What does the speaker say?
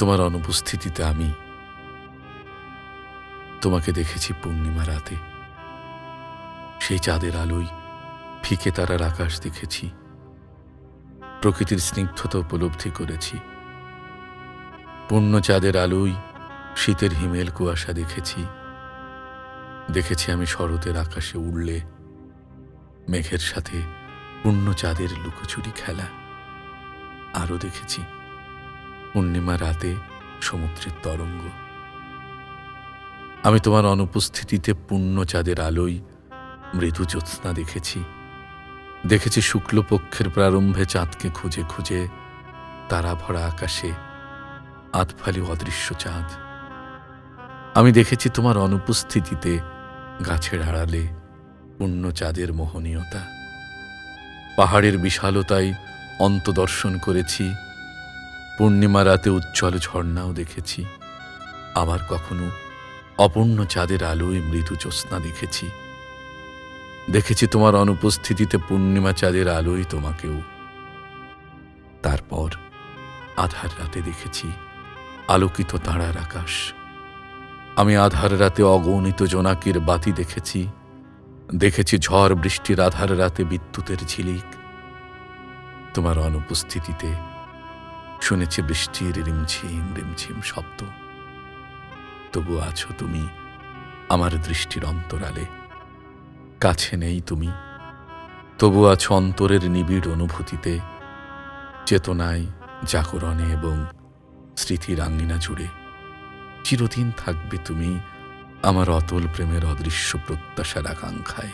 তোমার অনুপস্থিতিতে আমি তোমাকে দেখেছি পূর্ণিমা রাতে। সেই চাঁদের আলোয় ফিকে তারার আকাশ দেখেছি। প্রকৃতির স্নিগ্ধতা উপলব্ধি করেছি। পূর্ণ চাঁদের আলোয় শীতের হিমেল কুয়াশা দেখেছি। দেখেছি আমি শরতের আকাশে উড়লে মেঘের সাথে পূর্ণ চাঁদের লুকোচুরি খেলা। আরও দেখেছি। পূর্ণিমা রাতে সমুদ্রের তরঙ্গ। আমি তোমার অনুপস্থিতিতে পূর্ণ চাঁদের আলোয় মৃদু জ্যোৎস্না দেখেছি। দেখেছি শুক্লপক্ষের প্রারম্ভে চাঁদকে খুঁজে খুঁজে তারা ভরা আকাশে আতফালি অদৃশ্য চাঁদ। আমি দেখেছি তোমার অনুপস্থিতিতে গাছের আড়ালে পূর্ণ চাঁদের মোহনীয়তা। পাহাড়ের বিশালতায় অন্তদর্শন করেছি পূর্ণিমা রাতে উজ্জ্বল ঝর্ণাও দেখেছি। আবার কখনো অপূর্ণ চাঁদের আলোয় মৃদু জ্যোৎস্না দেখেছি। দেখেছি তোমার অনুপস্থিতিতে পূর্ণিমা চাঁদের আলোয় তোমাকেও। তারপর আধার রাতে দেখেছি আলোকিত তারার আকাশ। আমি আধার রাতে অগণিত জোনাকির বাতি দেখেছি। দেখেছি ঝড় বৃষ্টির আধার রাতে বিদ্যুতের ঝিলিক। তোমার অনুপস্থিতিতে শুনেছি বৃষ্টির রিমঝিম রিমঝিম শব্দ। তবু আছো তুমি আমার দৃষ্টির অন্তরালে। কাছে নেই তুমি। তবু আছো অন্তরের নিবিড় অনুভূতিতে। চেতনায় জাগরণে এবং স্মৃতির আঙ্গিনা জুড়ে। চিরদিন থাকবে তুমি আমার অতল প্রেমের অদৃশ্য প্রত্যাশার আকাঙ্ক্ষায়।